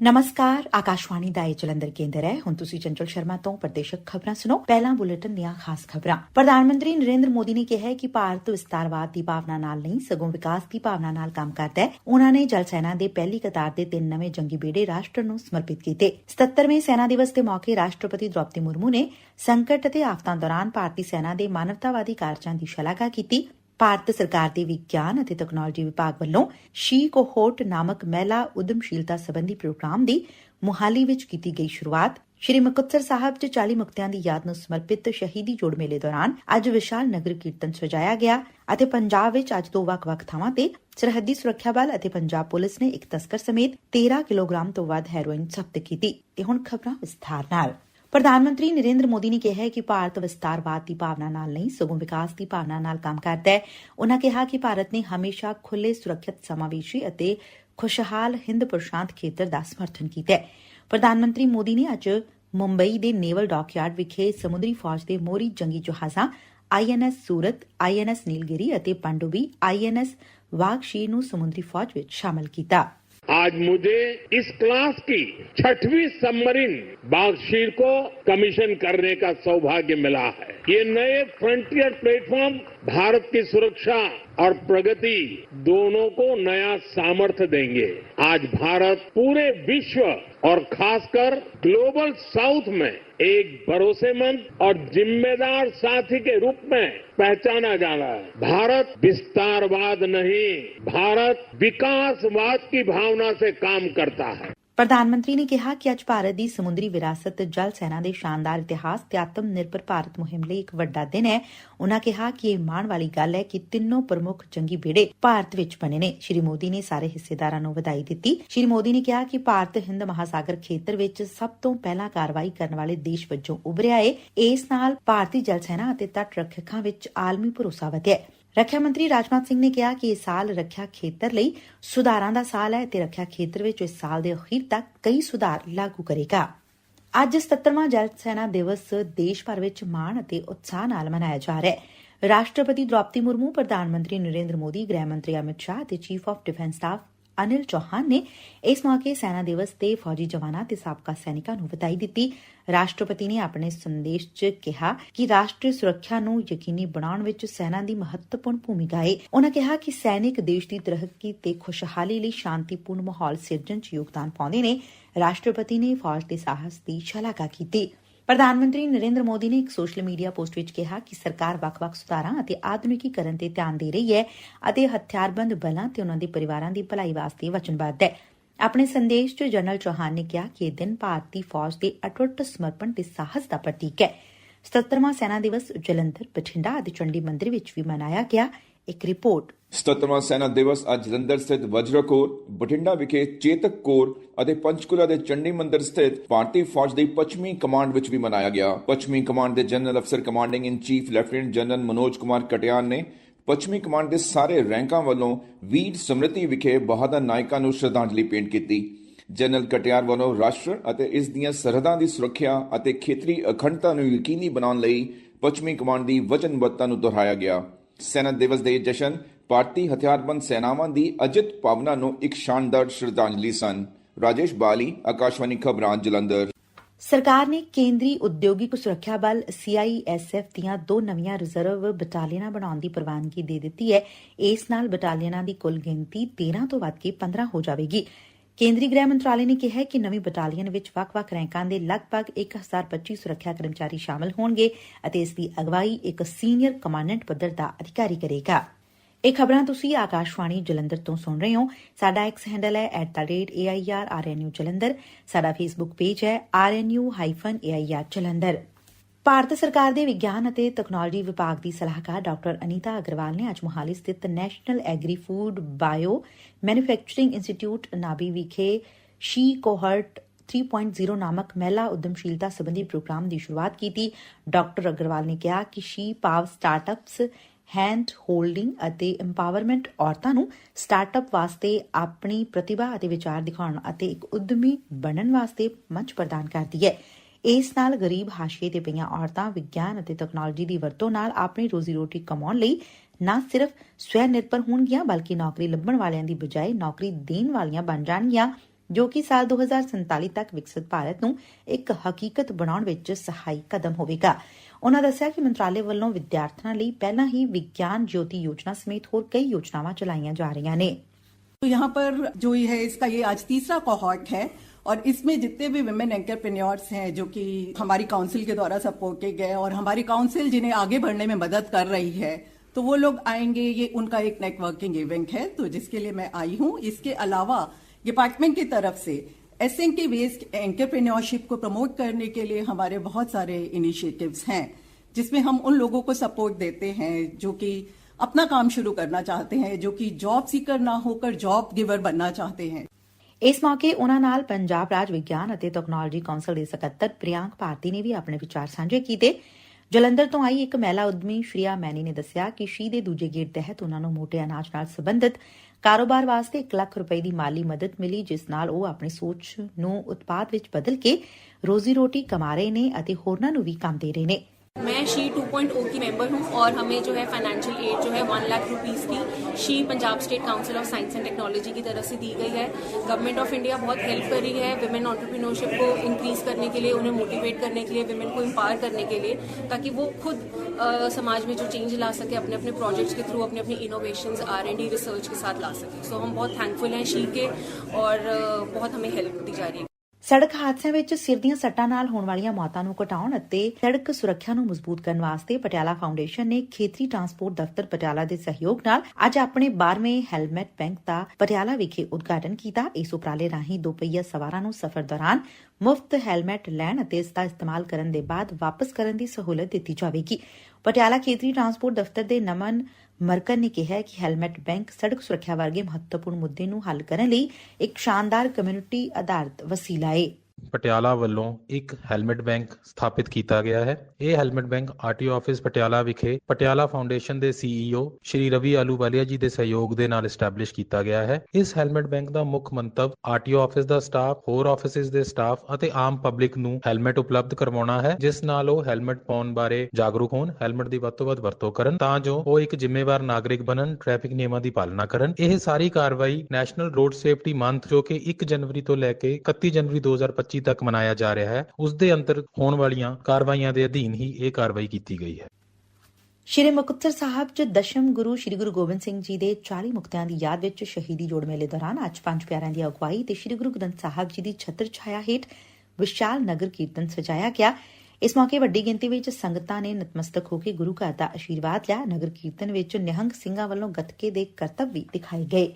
ਨਮਸਕਾਰ ਆਕਾਸ਼ਵਾਣੀ ਦਾ ਇਹ ਜਲੰਧਰ ਕੇਂਦਰ ਹੈ ਹੁਣ ਤੁਸੀਂ ਚੰਚਲ ਸ਼ਰਮਾ ਤੋਂ ਪ੍ਰਦੇਸ਼ਕ ਖਬਰਾਂ ਸੁਣੋ ਪਹਿਲਾਂ ਬੁਲੇਟਿਨ ਦੀਆਂ ਖਾਸ ਖਬਰਾਂ ਪ੍ਰਧਾਨ ਮੰਤਰੀ ਨਰਿੰਦਰ ਮੋਦੀ ਨੇ ਕਿਹਾ ਕਿ ਭਾਰਤ ਵਿਸਤਾਰਵਾਦ ਦੀ ਭਾਵਨਾ ਨਾਲ ਨਹੀਂ ਸਗੋਂ ਵਿਕਾਸ ਦੀ ਭਾਵਨਾ ਨਾਲ ਕੰਮ ਕਰਦਾ ਹੈ ਉਹਨਾਂ ਨੇ ਜਲ ਸੈਨਾ ਦੇ ਪਹਿਲੀ ਕਤਾਰ ਦੇ ਤਿੰਨ ਨਵੇਂ ਜੰਗੀ ਬੇੜੇ ਰਾਸ਼ਟਰ ਨੂੰ ਸਮਰਪਿਤ ਕੀਤੇ 77ਵੇਂ ਸੈਨਾ ਦਿਵਸ ਦੇ ਮੌਕੇ ਰਾਸ਼ਟਰਪਤੀ ਦ੍ਰੋਪਦੀ ਮੁਰਮੂ ਨੇ ਸੰਕਟ ਅਤੇ ਆਫਤਾਂ ਦੌਰਾਨ ਭਾਰਤੀ ਸੈਨਾ ਦੇ ਮਾਨਵਤਾਵਾਦੀ ਕਾਰਜਾਂ ਦੀ ਸ਼ਲਾਘਾ ਕੀਤੀ ਭਾਰਤ ਸਰਕਾਰ ਦੇ ਵਿਗਿਆਨ ਅਤੇ ਤਕਨਾਲੋਜੀ ਵਿਭਾਗ ਵੱਲੋਂ ਸ਼ੀ ਕੋਹੋਟ ਨਾਮਕ ਮਹਿਲਾ ਉਦਮਸ਼ੀਲਤਾ ਸੰਬੰਧੀ ਪ੍ਰੋਗਰਾਮ ਦੀ ਮੁਹਾਲੀ ਵਿੱਚ ਕੀਤੀ ਗਈ ਸ਼ੁਰੂਆਤ। ਸ਼੍ਰੀ ਮੁਕਤਸਰ ਸਾਹਿਬ 'ਚ 40 ਮੁਕਤਿਆਂ ਦੀ ਯਾਦ ਨੂੰ ਸਮਰਪਿਤ ਸ਼ਹੀਦੀ ਜੋੜ ਮੇਲੇ ਦੌਰਾਨ ਅੱਜ ਵਿਸ਼ਾਲ ਨਗਰ ਕੀਰਤਨ ਸਜਾਇਆ ਗਿਆ ਅਤੇ ਪੰਜਾਬ ਵਿੱਚ ਅੱਜ ਤੋਂ ਵੱਖ-ਵੱਖ ਥਾਵਾਂ ਤੇ ਸਰਹੱਦੀ ਸੁਰੱਖਿਆ ਬਲ ਅਤੇ ਪੰਜਾਬ ਪੁਲਿਸ ਨੇ ਇੱਕ ਤਸਕਰ ਸਮੇਤ 13 ਕਿਲੋਗ੍ਰਾਮ ਤੋਂ ਵੱਧ ਹੈਰੋਇਨ ਜ਼ਬਤ ਕੀਤੀ। ਤੇ ਹੁਣ ਖਬਰਾਂ ਵਿਸਥਾਰ ਨਾਲ। ਪ੍ਰਧਾਨ ਮੰਤਰੀ ਨਰੇਂਦਰ ਮੋਦੀ ਨੇ ਕਿਹੈ ਕਿ ਭਾਰਤ ਵਿਸਤਾਰਵਾਦ ਦੀ ਭਾਵਨਾ ਨਾਲ ਨਹੀਂ, ਸਗੋਂ ਵਿਕਾਸ ਦੀ ਭਾਵਨਾ ਨਾਲ ਕੰਮ ਕਰਦੈ ਉਨੂਾ ਕਿਹਾ ਕਿ ਭਾਰਤ ਨੇ ਹਮੇਸ਼ਾ ਖੁੱਲੇ ਸੁਰੱਖਿਅਤ ਸਮਾਵੇਸ਼ੀ ਅਤੇ ਖੁਸ਼ਹਾਲ ਹਿੰਦ ਪ੍ਰਸ਼ਾਂਤ ਖੇਤਰ ਦਾ ਸਮਰਥਨ ਕੀਤੈ ਪ੍ਰਧਾਨ ਮੰਤਰੀ ਮੋਦੀ ਨੇ ਅੱਜ ਮੁੰਬਈ ਦੇ ਨੇਵਲ ਡਾਕਯਾਰਡ ਵਿਖੇ ਸਮੁੰਦਰੀ ਫੌਜ ਦੇ ਮੋਹਰੀ ਜੰਗੀ ਜਹਾਜ਼ਾਂ ਆਈਐਨਐਸ ਸੂਰਤ ਆਈਐਨਐਸ ਨੀਲਗਿਰੀ ਅਤੇ ਪੰਡੁਬੀ ਆਈਐਨਐਸ ਵਾਗਸ਼ੀ ਨੂੰ ਸਮੁੰਦਰੀ ਫੌਜ ਵਿੱਚ ਸ਼ਾਮਲ ਕੀਤਾ। आज मुझे इस क्लास की छठवीं सबमरीन बागशीर को कमीशन करने का सौभाग्य मिला है ये नए फ्रंटियर प्लेटफॉर्म भारत की सुरक्षा और प्रगति दोनों को नया सामर्थ्य देंगे। आज भारत पूरे विश्व और खासकर ग्लोबल साउथ में एक भरोसेमंद और जिम्मेदार साथी के रूप में पहचाना जा रहा है। भारत विस्तारवाद नहीं, भारत विकासवाद की भावना से काम करता है। ਪ੍ਰਧਾਨ ਮੰਤਰੀ ਨੇ ਕਿਹਾ ਕਿ ਅੱਜ ਭਾਰਤ ਦੀ ਸਮੁੰਦਰੀ ਵਿਰਾਸਤ ਜਲ ਸੈਨਾ ਦੇ ਸ਼ਾਨਦਾਰ ਇਤਿਹਾਸ ਤੇ ਆਤਮ ਨਿਰਭਰ ਭਾਰਤ ਮੁਹਿੰਮ ਲਈ ਇੱਕ ਵੱਡਾ ਦਿਨ ਹੈ। ਉਨ੍ਹਾਂ ਕਿਹਾ ਕਿ ਇਹ ਮਾਣ ਵਾਲੀ ਗੱਲ ਹੈ ਕਿ ਤਿੰਨੋਂ ਪ੍ਰਮੁੱਖ ਜੰਗੀ ਬੇੜੇ ਭਾਰਤ ਵਿੱਚ ਬਣੇ ਨੇ। ਸ਼੍ਰੀ ਮੋਦੀ ਨੇ ਸਾਰੇ ਹਿੱਸੇਦਾਰਾਂ ਨੂੰ ਵਧਾਈ ਦਿੱਤੀ। ਸ਼੍ਰੀ ਮੋਦੀ ਨੇ ਕਿਹਾ ਕਿ ਭਾਰਤ ਹਿੰਦ ਮਹਾਸਾਗਰ ਖੇਤਰ ਵਿੱਚ ਸਭ ਤੋਂ ਪਹਿਲਾਂ ਕਾਰਵਾਈ ਕਰਨ ਵਾਲੇ ਦੇਸ਼ ਵਜੋਂ ਉਭਰਿਆ ਏ। ਇਸ ਨਾਲ ਭਾਰਤੀ ਜਲ ਸੈਨਾ ਅਤੇ ਤੱਟ ਰੱਖਿਅਕਾਂ ਵਿੱਚ ਆਲਮੀ ਭਰੋਸਾ ਵਧਿਆ ਹੈ। ਰੱਖਿਆ ਮੰਤਰੀ ਰਾਜਨਾਥ ਸਿੰਘ ਨੇ ਕਿਹਾ ਕਿ ਇਹ ਸਾਲ ਰੱਖਿਆ ਖੇਤਰ ਲਈ ਸੁਧਾਰਾਂ ਦਾ ਸਾਲ ਹੈ ਤੇ ਰੱਖਿਆ ਖੇਤਰ ਵਿੱਚ ਇਸ ਸਾਲ ਦੇ ਅਖੀਰ ਤੱਕ ਕਈ ਸੁਧਾਰ ਲਾਗੂ ਕਰੇਗਾ। ਅੱਜ 77ਵਾਂ ਜਲ ਸੈਨਾ ਦਿਵਸ ਦੇਸ਼ ਭਰ ਵਿੱਚ ਮਾਣ ਅਤੇ ਉਤਸ਼ਾਹ ਨਾਲ ਮਨਾਇਆ ਜਾ ਰਿਹਾ ਹੈ। ਰਾਸ਼ਟਰਪਤੀ ਦ੍ਰੋਪਦੀ ਮੁਰਮੂ, ਪ੍ਰਧਾਨ ਮੰਤਰੀ ਨਰਿੰਦਰ ਮੋਦੀ, ਗ੍ਰਹਿ ਮੰਤਰੀ ਅਮਿਤ ਸ਼ਾਹ ਤੇ chief of defence staff Anil Chauhan ਨੇ ਇਸ ਮੌਕੇ ਸੈਨਾ ਦਿਵਸ ਤੇ ਫੌਜੀ ਜਵਾਨਾਂ ਤੇ ਸਾਬਕਾ ਸੈਨਿਕਾਂ ਨੂੰ ਵਧਾਈ ਦਿੱਤੀ। ਰਾਸ਼ਟਰਪਤੀ ਨੇ ਆਪਣੇ ਸੰਦੇਸ਼ 'ਚ ਕਿਹਾ ਕਿ ਰਾਸ਼ਟਰੀ ਸੁਰੱਖਿਆ ਨੂੰ ਯਕੀਨੀ ਬਣਾਉਣ ਵਿੱਚ ਸੈਨਾ ਦੀ ਮਹੱਤਵਪੂਰਨ ਭੂਮਿਕਾ ਏ। ਉਨ੍ਹਾਂ ਕਿਹਾ ਕਿ ਸੈਨਿਕ ਦੇਸ਼ ਦੀ ਤਰੱਕੀ ਤੇ ਖੁਸ਼ਹਾਲੀ ਲਈ ਸ਼ਾਂਤੀਪੂਰਨ ਮਾਹੌਲ ਸਿਰਜਣ 'ਚ ਯੋਗਦਾਨ ਪਾਉਂਦੇ ਨੇ। ਰਾਸ਼ਟਰਪਤੀ ਨੇ ਫੌਜ ਦੇ ਸਾਹਸ ਦੀ ਸ਼ਲਾਘਾ ਕੀਤੀ। ਪ੍ਰਧਾਨ ਮੰਤਰੀ ਨਰਿੰਦਰ ਮੋਦੀ ਨੇ ਇੱਕ ਸੋਸ਼ਲ ਮੀਡੀਆ ਪੋਸਟ ਵਿੱਚ ਕਿਹਾ ਕਿ ਸਰਕਾਰ ਵੱਖ-ਵੱਖ ਸੁਧਾਰਾਂ ਅਤੇ ਆਧੁਨਿਕੀਕਰਨ ਤੇ ਧਿਆਨ ਦੇ ਰਹੀ ਹੈ ਅਤੇ ਹਥਿਆਰਬੰਦ ਬਲਾਂ ਤੇ ਉਹਨਾਂ ਦੇ ਪਰਿਵਾਰਾਂ ਦੀ ਭਲਾਈ ਵਾਸਤੇ ਵਚਨਬੱਧ ਹੈ। ਆਪਣੇ ਸੰਦੇਸ਼ 'ਚ ਜਨਰਲ ਚੌਹਾਨ ਨੇ ਕਿਹਾ ਕਿ ਇਹ ਦਿਨ ਭਾਰਤੀ ਫੌਜ ਦੇ ਅਟੁੱਟ ਸਮਰਪਣ ਤੇ ਸਾਹਸ ਦਾ ਪ੍ਰਤੀਕ ਹੈ। 77ਵਾਂ ਸੈਨਾ ਦਿਵਸ ਜਲੰਧਰ, ਬਠਿੰਡਾ ਅਤੇ ਚੰਡੀ ਮੰਦਿਰ ਵਿੱਚ ਵੀ ਮਨਾਇਆ ਗਿਆ। ਇੱਕ ਰਿਪੋਰਟ। 77ਵਾਂ ਸੈਨਾ ਦਿਵਸ ਅੱਜ ਜਲੰਧਰ ਸਥਿਤ ਵਜਰਾ ਕੋਰ ਬਠਿੰਡਾ ਵਿਖੇ ਚੇਤਕ ਕੋਰ ਅਤੇ ਪੰਚਕੁਲਾ ਦੇ ਚੰਡੀ ਮੰਦਿਰ ਸਥਿਤ ਭਾਰਤੀ ਫੌਜ ਦੀ ਪੱਛਮੀ ਕਮਾਂਡ ਵਿੱਚ ਵੀ ਮਨਾਇਆ ਗਿਆ। ਪੱਛਮੀ ਕਮਾਂਡ ਦੇ ਜਨਰਲ ਅਫਸਰ commanding in chief lieutenant general Manoj Kumar Katiyar ਨੇ ਪੱਛਮੀ ਕਮਾਂਡ ਦੇ ਸਾਰੇ ਰੈਂਕਾਂ ਵੱਲੋਂ ਵੀਰ ਸਮ੍ਰਿਤੀ ਵਿਖੇ ਬਹਾਦਰ ਨਾਇਕਾਂ ਨੂੰ ਸ਼ਰਧਾਂਜਲੀ ਭੇਂਟ ਕੀਤੀ। ਜਨਰਲ ਕਟਿਆਰ ਵੱਲੋਂ ਰਾਸ਼ਟਰ ਅਤੇ ਇਸ ਦੀਆਂ ਸਰਹੱਦਾਂ ਦੀ ਸੁਰੱਖਿਆ ਅਤੇ ਖੇਤਰੀ ਅਖੰਡਤਾ ਨੂੰ ਯਕੀਨੀ ਬਣਾਉਣ ਲਈ ਪੱਛਮੀ ਕਮਾਂਡ ਦੀ ਵਚਨਬੱਧਤਾ ਨੂੰ ਦੁਹਰਾਇਆ ਗਿਆ। ਸੈਨਾ ਦਿਵਸ ਦੇ ਜਸ਼ਨ ਭਾਰਤੀ ਹਥਿਆਰਬੰਦ ਸੈਨਾਵਾਂ ਦੀ ਅਜਿਤ ਭਾਵਨਾ ਨੂੰ ਇੱਕ ਸ਼ਾਨਦਾਰ ਸ਼ਰਧਾਂਜਲੀ ਸਨ। ਰਾਜੇਸ਼ ਬਾਲੀ, ਆਕਾਸ਼ਵਾਣੀ ਖਬਰਾਂ ਜਲੰਧਰ। ਸਰਕਾਰ ਨੇ ਕੇਂਦਰੀ ਉਦਯੋਗਿਕ ਸੁਰੱਖਿਆ ਬਲ ਸੀਆਈਐਸਐਫ ਦੀਆਂ ਦੋ ਨਵੀਆਂ ਰਿਜ਼ਰਵ ਬਟਾਲੀਅਨਾਂ ਬਣਾਉਣ ਦੀ ਪ੍ਰਵਾਨਗੀ ਦੇ ਦਿੱਤੀ ਹੈ। ਇਸ ਨਾਲ ਬਟਾਲੀਅਨਾਂ ਦੀ ਕੁੱਲ ਗਿਣਤੀ 13 ਤੋਂ ਵੱਧ ਕੇ 15 ਹੋ ਜਾਵੇਗੀ। ਕੇਂਦਰੀ ਗ੍ਰਹਿ ਮੰਤਰਾਲੇ ਨੇ ਕਿਹਾ ਕਿ ਨਵੀਂ ਬਟਾਲੀਅਨ ਵਿੱਚ ਵੱਖ-ਵੱਖ ਰੈਂਕਾਂ ਦੇ ਲਗਭਗ 1025 ਸੁਰੱਖਿਆ ਕਰਮਚਾਰੀ ਸ਼ਾਮਲ ਹੋਣਗੇ ਅਤੇ ਇਸ ਦੀ ਅਗਵਾਈ ਇੱਕ ਸੀਨੀਅਰ ਕਮਾਂਡੈਂਟ ਪੱਧਰ ਦਾ ਅਧਿਕਾਰੀ ਕਰੇਗਾ। ਇਹ ਖਬਰਾਂ ਤੁਸੀਂ ਆਕਾਸ਼ਵਾਣੀ ਜਲੰਧਰ ਤੋਂ ਸੁਣ ਰਹੇ ਹੋ। ਸਾਡਾ ਐਕਸ ਹੈਂਡਲ ਹੈ @airrnu ਜਲੰਧਰ। ਸਾਡਾ ਫੇਸਬੁੱਕ ਪੇਜ ਹੈ rnu-air ਜਲੰਧਰ। ਭਾਰਤ ਸਰਕਾਰ ਦੇ ਵਿਗਿਆਨ ਅਤੇ ਤਕਨਾਲੋਜੀ ਵਿਭਾਗ ਦੀ ਸਲਾਹਕਾਰ ਡਾਕਟਰ ਅਨੀਤਾ ਅਗਰਵਾਲ ਨੇ ਅੱਜ ਮੋਹਾਲੀ ਸਥਿਤ national agri food bio manufacturing institute NABI ਵਿਖੇ ਸ਼ੀ ਕੋਹਰਟ 3.0 ਨਾਮਕ ਮਹਿਲਾ ਉਦਮਸ਼ੀਲਤਾ ਸੰਬੰਧੀ ਪ੍ਰੋਗਰਾਮ ਦੀ ਸ਼ੁਰੂਆਤ ਕੀਤੀ। ਡਾਕਟਰ ਅਗਰਵਾਲ ਨੇ ਕਿਹਾ ਕਿ she pow startups hand holding ਅਤੇ ਐਮਪਾਵਰਮੈਂਟ ਔਰਤਾਂ ਨੂੰ ਸਟਾਰਟਅਪ ਵਾਸਤੇ ਆਪਣੀ ਪ੍ਰਤਿਭਾ ਅਤੇ ਵਿਚਾਰ ਦਿਖਾਉਣ ਅਤੇ ਇੱਕ ਉਦਮੀ ਬਣਨ ਵਾਸਤੇ ਮੰਚ ਪ੍ਰਦਾਨ ਕਰਦੀ ਹੈ। ਇਸ ਨਾਲ ਗਰੀਬ ਹਾਸ਼ੀਏ ਤੇ ਪਈਆਂ ਔਰਤਾਂ ਵਿਗਿਆਨ ਅਤੇ ਤਕਨਾਲੋਜੀ ਦੀ ਵਰਤੋਂ ਨਾਲ ਆਪਣੀ ਰੋਜ਼ੀ ਰੋਟੀ ਕਮਾਉਣ ਲਈ ਨਾ ਸਿਰਫ ਸਵੈ ਨਿਰਭਰ ਹੋਣਗੀਆਂ, ਬਲਕਿ ਨੌਕਰੀ ਲੱਭਣ ਵਾਲਿਆਂ ਦੀ ਬਜਾਏ ਨੌਕਰੀ ਦੇਣ ਵਾਲੀਆਂ ਬਣ ਜਾਣਗੀਆਂ, ਜੋ ਕਿ ਸਾਲ 2047 ਤੱਕ ਵਿਕਸਿਤ ਭਾਰਤ ਨੂੰ ਇੱਕ ਹਕੀਕਤ ਬਣਾਉਣ ਵਿੱਚ ਸਹਾਈ ਕਦਮ ਹੋਵੇਗਾ। ਉਨ੍ਹਾਂ ਦੱਸਿਆ ਕਿ ਮੰਤਰਾਲੇ ਵੱਲੋਂ ਵਿਦਿਆਰਥੀਆਂ ਲਈ ਪਹਿਲਾਂ ਹੀ ਵਿਗਿਆਨ ਜਯੋਤੀ ਯੋਜਨਾ ਸਮੇਤ ਹੋਰ ਕਈ ਯੋਜਨਾਵਾਂ ਚਲਾਈਆਂ ਜਾ ਰਹੀਆਂ ਨੇ तो यहाँ पर जो ये है इसका ये आज तीसरा कोहॉर्ट है और इसमें जितने भी विमेन एंटरप्रेन्योर्स हैं जो कि हमारी काउंसिल के द्वारा सपोर्टेड गए और हमारी काउंसिल जिन्हें आगे बढ़ने में मदद कर रही है तो वो लोग आएंगे ये उनका एक नेटवर्किंग इवेंट है तो जिसके लिए मैं आई हूँ इसके अलावा डिपार्टमेंट की तरफ से S N T based entrepreneurship को प्रमोट करने के लिए हमारे बहुत सारे इनिशिएटिव्स हैं जिसमें हम उन लोगों को सपोर्ट देते हैं जो कि अपना काम शुरू करना चाहते हैं जो कि जॉब सीकर ना होकर जॉब गिवर बनना चाहते हैं ਇਸ ਮੌਕੇ ਉਨ੍ਹਾਂ ਨਾਲ ਪੰਜਾਬ ਰਾਜ ਵਿਗਿਆਨ ਅਤੇ ਤਕਨਾਲੋਜੀ ਕੌਂਸਲ ਦੇ ਸਕੱਤਰ ਪ੍ਰਿਆੰਕ ਭਾਰਤੀ ਨੇ ਵੀ ਆਪਣੇ ਵਿਚਾਰ ਸਾਂਝੇ ਕੀਤੇ ਜਲੰਧਰ ਤੋਂ ਆਈ ਇੱਕ ਮਹਿਲਾ ਉਦਮੀ ਸ਼੍ਰੀਆ ਮੈਨੀ ਨੇ ਦੱਸਿਆ ਕਿ ਸ਼ੀ ਦੇ ਦੂਜੇ ਗੇੜ ਤਹਿਤ ਉਨ੍ਹਾਂ ਨੂੰ ਮੋਟੇ ਅਨਾਜ ਨਾਲ ਸਬੰਧਤ ਕਾਰੋਬਾਰ ਵਾਸਤੇ 1 ਲੱਖ ਰੁਪਏ ਦੀ ਮਾਲੀ ਮਦਦ ਮਿਲੀ, ਜਿਸ ਨਾਲ ਉਹ ਆਪਣੀ ਸੋਚ ਨੂੰ ਉਤਪਾਦ ਵਿੱਚ ਬਦਲ ਕੇ ਰੋਜ਼ੀ ਰੋਟੀ ਕਮਾ ਰਹੇ ਨੇ ਅਤੇ ਹੋਰਨਾਂ ਨੂੰ ਵੀ ਕੰਮ ਦੇ ਰਹੇ ਨੇ। मैं शी 2.0 की मेंबर हूँ और हमें जो है फाइनेंशियल एड जो है वन लाख रुपीस की she Punjab state council of science and technology की तरफ़ से दी गई है। गवर्नमेंट ऑफ़ इंडिया बहुत हेल्प कर रही है विमेन ऑन्टरप्रीनोरशिप को इंक्रीज करने के लिए उन्हें मोटिवेट करने के लिए विमेन को एम्पावर करने के लिए ताकि वो खुद अ, समाज में जो चेंज ला सके अपने अपने प्रोजेक्ट्स के थ्रू अपने अपने innovation R and D research के साथ ला सके। सो so, हम बहुत थैंकफुल हैं शी के और बहुत हमें हेल्प दी जा रही है। ਸੜਕ ਹਾਦਸਿਆਂ ਵਿੱਚ ਸਿਰ ਦੀਆਂ ਸੱਟਾਂ ਨਾਲ ਹੋਣ ਵਾਲੀਆਂ ਮੌਤਾਂ ਨੂੰ ਘਟਾਉਣ ਅਤੇ ਸੜਕ ਸੁਰੱਖਿਆ ਨੂੰ ਮਜ਼ਬੂਤ ਕਰਨ ਵਾਸਤੇ ਪਟਿਆਲਾ ਫਾਊਂਡੇਸ਼ਨ ਨੇ ਖੇਤਰੀ ਟਰਾਂਸਪੋਰਟ ਦਫ਼ਤਰ ਪਟਿਆਲਾ ਦੇ ਸਹਿਯੋਗ ਨਾਲ ਅੱਜ ਆਪਣੇ 12ਵੇਂ ਹੈਲਮਟ ਬੈਂਕ ਦਾ ਪਟਿਆਲਾ ਵਿਖੇ ਉਦਘਾਟਨ ਕੀਤਾ। ਇਸ ਉਪਰਾਲੇ ਰਾਹੀਂ ਦੋਪਹੀਆ ਸਵਾਰਾਂ ਨੂੰ ਸਫ਼ਰ ਦੌਰਾਨ ਮੁਫਤ ਹੈਲਮਟ ਲੈਣ ਅਤੇ ਇਸ ਦਾ ਇਸਤੇਮਾਲ ਕਰਨ ਦੇ ਬਾਅਦ ਵਾਪਸ ਕਰਨ ਦੀ ਸਹੂਲਤ ਦਿੱਤੀ ਜਾਵੇਗੀ। ਪਟਿਆਲਾ ਖੇਤਰੀ ਟਰਾਂਸਪੋਰਟ ਦਫ਼ਤਰ ਦੇ ਨਮਨ ਮਰਕਰ ਨੇ ਕਿਹਾ ਕਿ ਹੈਲਮਟ ਬੈਂਕ ਸੜਕ ਸੁਰੱਖਿਆ ਵਰਗੇ ਮਹੱਤਵਪੂਰਨ ਮੁੱਦੇ ਨੂੰ ਹੱਲ ਕਰਨ ਲਈ ਇੱਕ ਸ਼ਾਨਦਾਰ ਕਮਿਊਨਿਟੀ ਆਧਾਰਿਤ ਵਸੀਲਾ ਹੈ ਪਟਿਆਲਾ ਵੱਲੋਂ ਇੱਕ ਹੈਲਮਟ ਬੈਂਕ ਸਥਾਪਿਤ ਕੀਤਾ ਗਿਆ ਹੈ। ਇਹ helmet bank RTO office Patiala ਵਿਖੇ ਪਟਿਆਲਾ ਫਾਊਂਡੇਸ਼ਨ ਦੇ ਸੀਈਓ ਸ਼੍ਰੀ ਰਵੀ ਆਲੂਵਾਲੀਆ ਜੀ ਦੇ ਸਹਿਯੋਗ ਦੇ ਨਾਲ ਐਸਟੈਬਲਿਸ਼ ਕੀਤਾ ਗਿਆ ਹੈ। ਇਸ ਹੈਲਮਟ ਬੈਂਕ ਦਾ ਮੁੱਖ ਮੰਤਵ ਆਰਟੀਓ ਆਫਿਸ ਦਾ ਸਟਾਫ, ਹੋਰ ਆਫਿਸਿਸ ਦੇ ਸਟਾਫ ਅਤੇ ਆਮ ਪਬਲਿਕ ਨੂੰ ਹੈਲਮਟ ਉਪਲਬਧ ਕਰਵਾਉਣਾ ਹੈ, ਜਿਸ ਨਾਲ ਉਹ ਹੈਲਮਟ ਪਾਉਣ ਬਾਰੇ ਜਾਗਰੂਕ ਹੋਣ, ਹੈਲਮਟ ਦੀ ਵੱਧ ਤੋਂ ਵੱਧ ਵਰਤੋਂ ਕਰਨ, ਤਾਂ ਜੋ ਉਹ ਇੱਕ ਜ਼ਿੰਮੇਵਾਰ ਨਾਗਰਿਕ ਬਣਨ, ਟ੍ਰੈਫਿਕ ਨਿਯਮਾਂ ਦੀ ਪਾਲਣਾ ਕਰਨ। ਇਹ ਸਾਰੀ ਕਾਰਵਾਈ ਨੈਸ਼ਨਲ ਰੋਡ ਸੇਫਟੀ ਮੰਥ, ਜੋ ਕਿ 1 ਜਨਵਰੀ ਤੋਂ ਲੈ ਕੇ 31 ਜਨਵਰੀ 2025 ਤੱਕ ਮਨਾਇਆ ਜਾ ਰਿਹਾ ਹੈ। ਉਸ ਦੇ ਅੰਤਰ ਹੋਣ ਵਾਲੀਆਂ ਕਾਰਵਾਈਆਂ ਦੇ ਅਧੀਨ ਹੀ ਇਹ ਕਾਰਵਾਈ ਕੀਤੀ ਗਈ ਹੈ। ਸ਼੍ਰੀ ਮੁਕਤਸਰ ਸਾਹਿਬ 'ਚ ਦਸ਼ਮ ਗੁਰੂ ਸ਼੍ਰੀ ਗੁਰੂ ਗੋਬਿੰਦ ਸਿੰਘ ਜੀ ਦੇ 40 ਮੁਕਤਿਆਂ ਦੀ ਯਾਦ ਵਿੱਚ ਸ਼ਹੀਦੀ ਜੋੜ ਮੇਲੇ ਦੌਰਾਨ ਅੱਜ ਪੰਜ ਪਿਆਰਿਆਂ ਦੀ ਅਗਵਾਈ ਤੇ ਸ਼੍ਰੀ ਗੁਰੂ ਗ੍ਰੰਥ ਸਾਹਿਬ ਜੀ ਦੀ ਛਤਰ ਛਾਇਆ ਹੇਠ ਵਿਸ਼ਾਲ ਨਗਰ ਕੀਰਤਨ ਸਜਾਇਆ ਗਿਆ। ਇਸ ਮੌਕੇ ਵੱਡੀ ਗਿਣਤੀ ਵਿੱਚ ਸੰਗਤਾਂ ਨੇ ਨਤਮਸਤਕ ਹੋ ਕੇ ਗੁਰੂ ਘਰ ਦਾ ਆਸ਼ੀਰਵਾਦ ਲਿਆ। ਨਗਰ ਕੀਰਤਨ ਵਿੱਚ ਨਿਹੰਗ ਸਿੰਘਾਂ ਵੱਲੋਂ ਗੱਤਕੇ ਦੇ ਕਰਤੱਵ ਵੀ ਦਿਖਾਏ ਗਏ।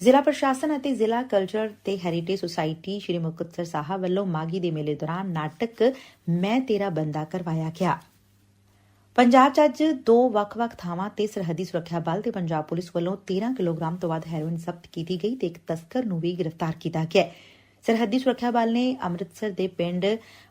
ਜ਼ਿਲ੍ਹਾ ਪ੍ਰਸ਼ਾਸਨ ਅਤੇ ਜ਼ਿਲ੍ਹਾ ਕਲਚਰ ਤੇ ਹੈਰੀਟੇਜ ਸੁਸਾਇਟੀ ਸ਼੍ਰੀ ਮੁਕਤਸਰ ਸਾਹਿਬ ਵੱਲੋਂ ਮਾਗੀ ਦੇ ਮੇਲੇ ਦੌਰਾਨ ਨਾਟਕ ਮੈਂ ਤੇਰਾ ਬੰਦਾ ਕਰਵਾਇਆ ਗਿਆ ਪੰਜਾਬ 'ਚ ਅੱਜ ਦੋ ਵੱਖ-ਵੱਖ ਥਾਵਾਂ ਤੇ ਸਰਹੱਦੀ ਸੁਰੱਖਿਆ ਬਲ ਤੇ ਪੰਜਾਬ ਪੁਲਿਸ ਵੱਲੋਂ 13 ਕਿਲੋਗ੍ਰਾਮ ਤੋਂ ਵੱਧ ਹੈਰੋਇਨ ਜ਼ਬਤ ਕੀਤੀ ਗਈ ਤੇ ਇੱਕ ਤਸਕਰ ਨੂੰ ਵੀ ਗ੍ਰਿਫਤਾਰ ਕੀਤਾ ਗਿਆ ਹੈ। ਸਰਹੱਦੀ ਸੁਰੱਖਿਆ ਬਲ ਨੇ ਅੰਮ੍ਰਿਤਸਰ ਦੇ ਪਿੰਡ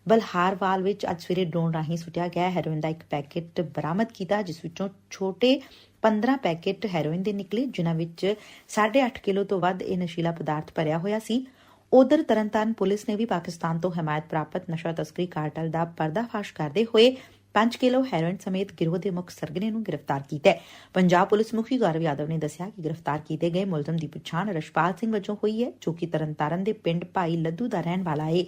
ਬਲਹਾਰਵਾਲ ਵਿੱਚ ਅੱਜ ਸਵੇਰੇ ਡਰੋਨ ਰਾਹੀਂ ਸੁੱਟਿਆ ਗਿਆ। ਹੈਰੋਇਨ ਦਾ ਇੱਕ ਪੈਕੇਟ ਬਰਾਮਦ ਕੀਤਾ, ਜਿਸ ਵਿੱਚੋਂ ਛੋਟੇ 15 ਪੈਕੇਟ ਹੈਰੋਇਨ ਦੇ ਨਿਕਲੇ, ਜਿਨ੍ਹਾਂ ਵਿੱਚ 8.5 ਕਿਲੋ ਤੋਂ ਵੱਧ ਇਹ ਨਸ਼ੀਲਾ ਪਦਾਰਥ ਭਰਿਆ ਹੋਇਆ ਸੀ। ਉਧਰ ਤਰਨਤਾਰਨ ਪੁਲਿਸ ਨੇ ਵੀ ਪਾਕਿਸਤਾਨ ਤੋਂ ਹਮਾਇਤ ਪ੍ਰਾਪਤ ਨਸ਼ਾ ਤਸਕਰੀ ਕਾਰਟਲ ਦਾ ਪਰਦਾਫਾਸ਼ ਕਰਦੇ ਹੋਏ 5 ਕਿਲੋ ਹੈਰੋਇਨ ਸਮੇਤ ਗਿਰੋਹ ਦੇ ਮੁੱਖ ਸਰਗਨੇ ਨੂੰ ਗ੍ਰਿਫਤਾਰ ਕੀਤਾ ਹੈ ਪੰਜਾਬ ਪੁਲਿਸ ਮੁਖੀ ਗੌਰਵ ਯਾਦਵ ਨੇ ਦੱਸਿਆ ਕਿ ਗ੍ਰਿਫਤਾਰ ਕੀਤੇ ਗਏ ਮੁਲਜ਼ਮ ਦੀ ਪਛਾਣ ਰਸ਼ਪਾਲ ਸਿੰਘ ਵਜੋਂ ਹੋਈ ਹੈ ਜੋ ਕਿ ਤਰਨਤਾਰਨ ਦੇ ਪਿੰਡ ਭਾਈ ਲੱਦੂ ਦਾ ਰਹਿਣ ਵਾਲਾ ਹੈ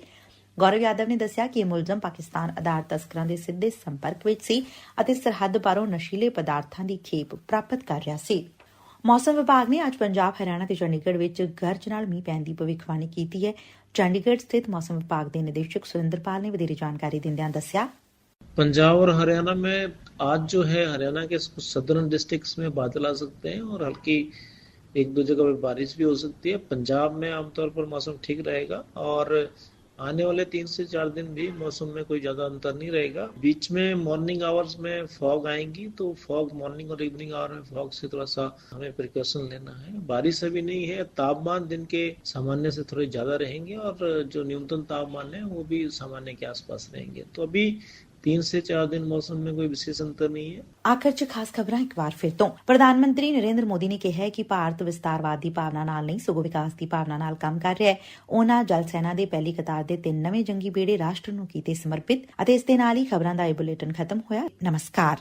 ਗੌਰਵ ਯਾਦਵ ਨੇ ਦੱਸਿਆ ਕਿ ਇਹ ਮੁਲਜ਼ਮ ਪਾਕਿਸਤਾਨ ਆਧਾਰ ਤਸਕਰਾਂ ਦੇ ਸਿੱਧੇ ਸੰਪਰਕ ਵਿੱਚ ਸੀ ਅਤੇ ਸਰਹੱਦ ਪਾਰੋਂ ਨਸ਼ੀਲੇ ਪਦਾਰਥਾਂ ਦੀ ਖੇਪ ਪ੍ਰਾਪਤ ਕਰ ਰਿਹਾ ਸੀ। ਮੌਸਮ ਵਿਭਾਗ ਨੇ ਅੱਜ ਪੰਜਾਬ, ਹਰਿਆਣਾ ਤੇ ਚੰਡੀਗੜ੍ਹ ਵਿੱਚ ਗਰਜ ਨਾਲ ਮੀਂਹ ਪੈਣ ਦੀ ਭਵਿੱਖਬਾਣੀ ਕੀਤੀ ਹੈ। ਚੰਡੀਗੜ੍ਹ ਸਥਿਤ ਮੌਸਮ ਵਿਭਾਗ ਦੇ ਨਿਦੇਸ਼ਕ ਸੁਰਿੰਦਰਪਾਲ ਨੇ ਵਧੇਰੇ ਜਾਣਕਾਰੀ ਦਿੰਦਿਆਂ ਦੱਸਿਆ पंजाब और हरियाणा में आज जो है, हरियाणा के कुछ सदर्न डिस्ट्रिक्ट्स में बादल आ सकते हैं और हल्की एक दो जगह पे बारिश भी हो सकती है। पंजाब में आमतौर पर मौसम ठीक रहेगा और आने वाले तीन से चार दिन भी मौसम में कोई ज़्यादा अंतर नहीं रहेगा। बीच में मॉर्निंग आवर्स में फॉग आएँगी तो फॉग मॉर्निंग और इवनिंग आवर में फॉग से थोड़ा सा हमें प्रिकॉशन लेना है। बारिश अभी नहीं है, तापमान दिन के सामान्य से थोड़े ज़्यादा रहेंगे और जो न्यूनतम तापमान है, वो भी सामान्य के आसपास रहेंगे। तो अभी तीन से चार दिन मौसम में कोई विशेष अंतर नहीं है ਆਖਰ 'ਚ ਖਾਸ ਖਬਰਾਂ ਇੱਕ ਵਾਰ ਫਿਰ ਤੋਂ ਪ੍ਰਧਾਨ ਮੰਤਰੀ ਨਰਿੰਦਰ ਮੋਦੀ ਨੇ ਕਿਹਾ ਹੈ ਕਿ ਭਾਰਤ ਵਿਸਤਾਰਵਾਦ ਦੀ ਭਾਵਨਾ ਨਾਲ ਨਹੀਂ ਸਗੋਂ ਵਿਕਾਸ ਦੀ ਭਾਵਨਾ ਨਾਲ ਕੰਮ ਕਰ ਰਿਹਾ ਹੈ ਉਹਨਾਂ ਜਲ ਸੈਨਾ ਦੇ ਪਹਿਲੀ ਕਤਾਰ ਦੇ ਤਿੰਨ ਨਵੇਂ ਜੰਗੀ ਬੇੜੇ ਰਾਸ਼ਟਰ ਨੂੰ ਕੀਤੇ ਸਮਰਪਿਤ ਅਤੇ ਇਸ ਦੇ ਨਾਲ ਹੀ ਖਬਰਾਂ ਦਾ ਇਹ ਬੁਲੇਟਿਨ ਖਤਮ ਹੋਇਆ ਨਮਸਕਾਰ